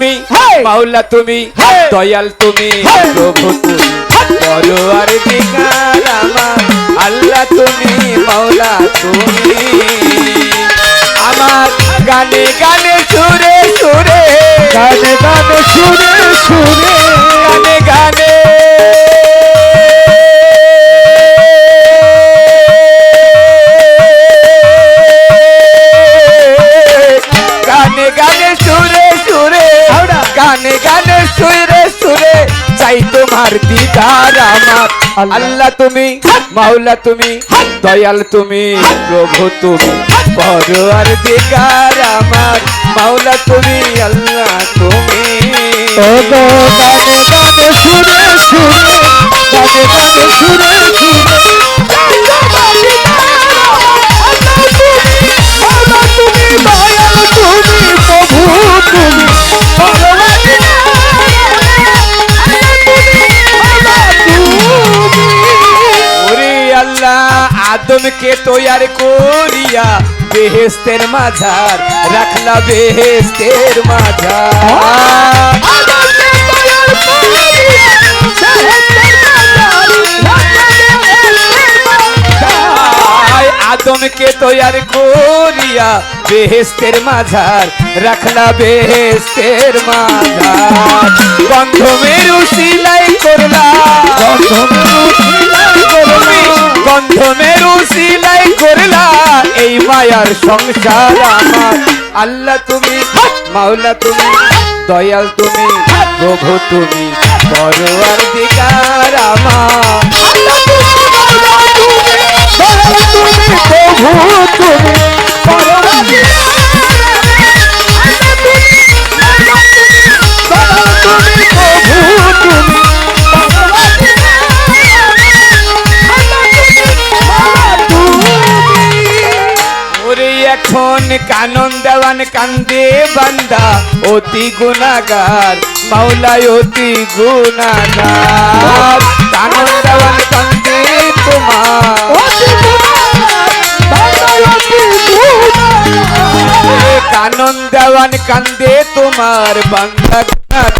তুমি। মাওলা তুমি। দয়াল তুমি। প্রভু তুমি পরোয়ার আমার আল্লাহ তুমি মাওলা তুমি আমার গানে গানে সুরে সুরে গানে গানে সুরে সুরে চাই তোমার দিদার আমার। আল্লাহ। তুমি মাওলা তুমি দয়াল তুমি প্রভু তুমি পরোয়ার দিগার আমার। মাওলা তুমি আল্লাহ তুমি। গানে গানে সুরে সুরে গানে গানে সুরে তৈয়ার করিয়া বেহেস্তের মাঝার রাখলা বেহেস্তের মাঝার। আদমকে তৈয়ার করিয়া বেহেস্তের মাঝার রাখলা বেহেস্তের মাঝার। গন্ধ মেরু সিলাই করলা। তুমি গন্ধ মেরু সিলাই করলা এই মায়ার সংসার আমার। আল্লাহ তুমি মাওলা তুমি দয়াল তুমি প্রভু তুমি পরোয়ার দিগার আমার। প্রভু তুমি পরমাত্মা দেওয়ান কান্দে বান্দা অতি গুণাগার মাওলায় অতি গুণাগার। কানন দেওয়ান কান্দে তোমার। ওরে কানন দেওয়ান কান্দে তোমার বান্দা গুণাগার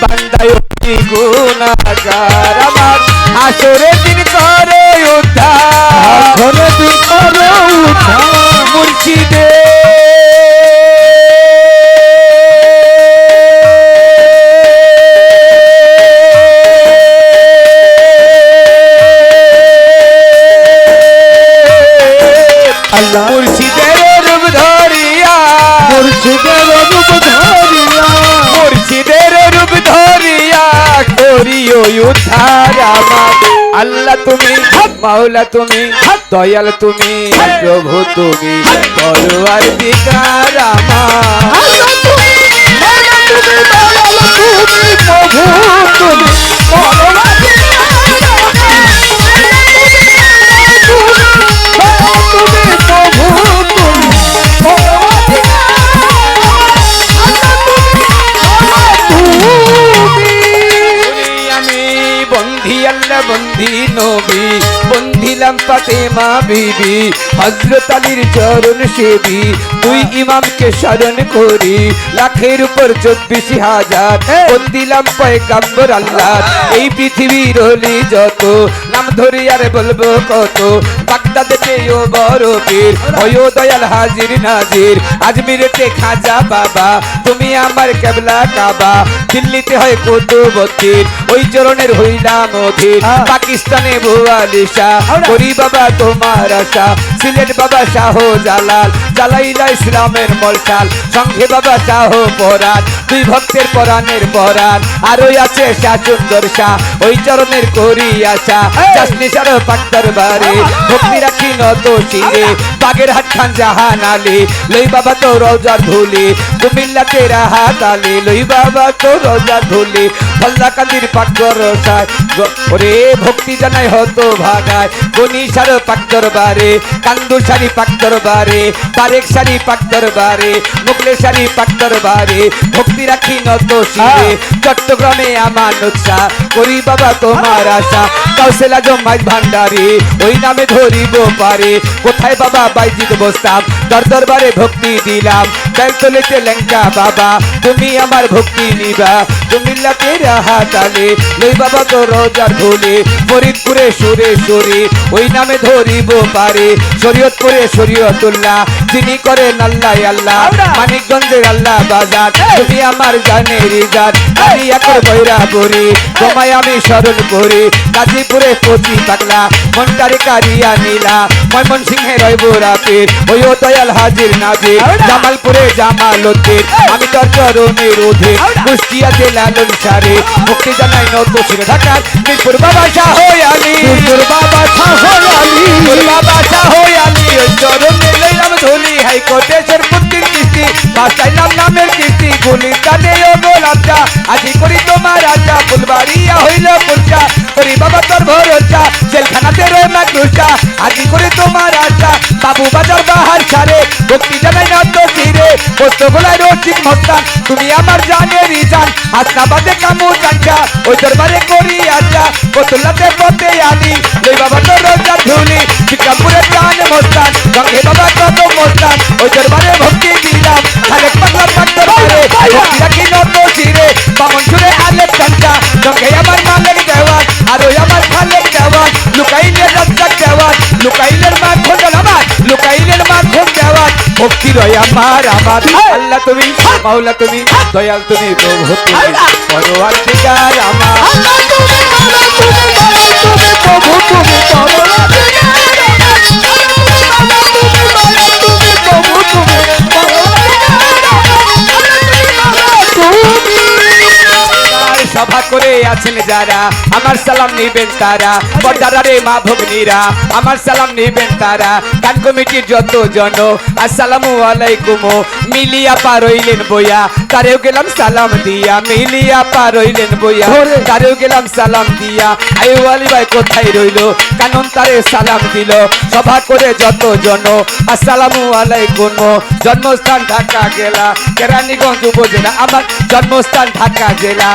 বান্দায় অতি গুণাগার। আমার আসরে দিন করে উদ্ধার। মুর্শিদে আল্লাহ করিও উদ্ধার আমার। আল্লাহ তুমি মাওলা তুমি দয়াল তুমি প্রভু তুমি পরোয়ার দিগার আমার। আল্লাহ নবী বন্ধিলাম বিবি হজরত আলীর চরণ সেবি দুই ইমামকে স্মরণ করি লাখের উপর চব্বিশ হাজার বন্দিলাম পয়গাম্বর আল্লাহ এই পৃথিবীর হলি যত নাম ধরি আর বলব কত বাগদাদে পেয়েও বড় পীর দয়াল হাজির নাজির আজমিরেতে খাজা বাবা তুমি আমার কেবলা কাবা দিল্লিতে হয় কুতুবদ্দিন ওই চরণের হইলাম অধীর পাকিস্তানে ভুয়ালিশা করি বাবা তোমার আশা। সিলেট বাবা শাহ জালাল জালাইলা ইসলামের মলসাল সঙ্গে বাবা শাহ পরাণ দুই ভক্তের পরাণের পরাণ আর ওই আছে শাহ সুন্দর শাহ ওই চরণের করি আশা চাষনি সার পাক্তার বারে ভক্তি রাখি নত শিরে। বাগের হাট খান জাহান আলী লই বাবা তো রোজার ধুলি। কুমিল্লা তেরা হাত আলী লই বাবা তো রোজার ধুলি। ফল্লা কান্দির পাকর ওরে ভক্তি জানাই হতো ভাগায় গনি সার পাক্তর বারে কান্দু সারি পাক্তর বারে তারেক সারি পাক্তর বারে মুগলে সারি পাক্তর বারে ভক্তি রাখি নত শিরে। চট্টগ্রামে আমার উৎসাহ করি বাবা তোমার আশা। কাউসেলা জমাই ভান্ডারি ওই নামে ধরিব পারে। কোথায় বাবা বাইজিত বসতাম দর দরবারে ভক্তি দিলাম। ব্যাগ তোলেতে লেঙ্কা বাবা তুমি আমার ভক্তি নিবা। তুমি লাতে রাহা তালে লই বাবা তো রোজার ধুলে। ফরিদপুরে সুরে সুরে ওই নামে ধরিব পারে। শরীয়তপুরে শরীয়তুল্লাহ যিনি করে আল্লাহ আল্লাহ। মানিকগঞ্জের আল্লাহ বাজার তুমি আমার জানের জাত আমি একর বৈরা করি তোমায় আমি স্মরণ করি। গাজীপুরে কচি পাগলা মন্টারে কারিয়া নীলা। ময়মন সিংহে রইব রাতের ওই ও দয়াল হাজির নাজির। জামালপুরে জামালতের আমি তোর চরণে রোধে। কুষ্টিয়াতে লালন সারে মুক্তি জানাই নত ছিল ঢাকার মিরপুর বাবা শাহ আলী। তোর বাবা শাহর আলী। মিরপুর বাবা শাহ আলী ওই চরণে লইলাম ধুলি। হাইকোর্টে শেরপুদ্দিন কিস্তি বাসাইলাম নামের কিস্তি গুলি তালে ও গোলাপচা জানাই না তো চিরে পোস্ত গোলায় রসিক মস্তান, তুমি আমার জানের জান। হাসনাবাদে কামু জানছা ওই দরবারে করি আচ্ছা বোতলাতে পথে আনি লই বাবা তো রোজা ধুলি। শিকাপুরে জান মস্তান গঙ্গে বাবা কত মস্তান, ওই দরবারে আমার। আমার আল্লাহ তুমি মাওলা তুমি দয়াল তুমি প্রভু তুমি। সভা করে আছেন যারা আমার সালাম নিবেন তারা বর্দারে মা ভগ্নীরা আমার সালাম নিবেন তারা গান কমিটির যত জন আসসালামু আলাইকুম মিলিয়া পা রইলেন বইয়া তারেও গেলাম সালাম দিয়া মিলিয়া পা রইলেন বইয়া তারেও গেলাম সালাম দিয়া আয়ু আলী ভাই কোথায় রইল কানন তারে সালাম দিল সভা করে যত জন আসসালামু আলাইকুম জন্মস্থান ঢাকা জেলা কেরানীগঞ্জ উপজেলা আমার জন্মস্থান ঢাকা জেলা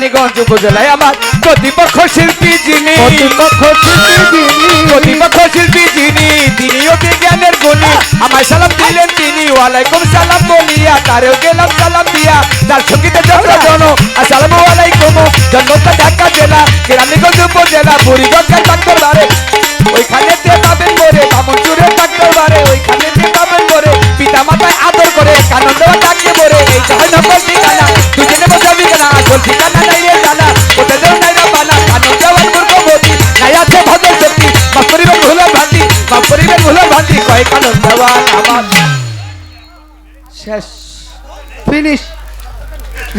কেরানীগঞ্জ উপজেলায় আমার প্রতিপক্ষ শিল্পী যিনি। প্রতিপক্ষ শিল্পী যিনি। প্রতিপক্ষ শিল্পী যিনি তিনি অতি জ্ঞানের গুণী। আমার সালাম দিলেন তিনি। ওয়ালাইকুম সালাম বলিয়া তারেও গেলাম সালাম দিয়া। তার সঙ্গীতে যত জন আসসালামু আলাইকুম। জন্মস্থান ঢাকা জেলা কেরানীগঞ্জ উপজেলা বুড়িগঞ্জের ডাক্তার বারে ওইখানে তে পাবেন মোরে বামন চুরে ডাক্তার বারে ওইখানে তে পাবেন মোরে পিতা মাতায় আদর করে কানন দেওয়া ডাকে মোরে। এই চাহে নম্বর ঠিকানা দুজনে বসাবি কেনা আসল ঠিকানা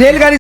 रेलगाड़ी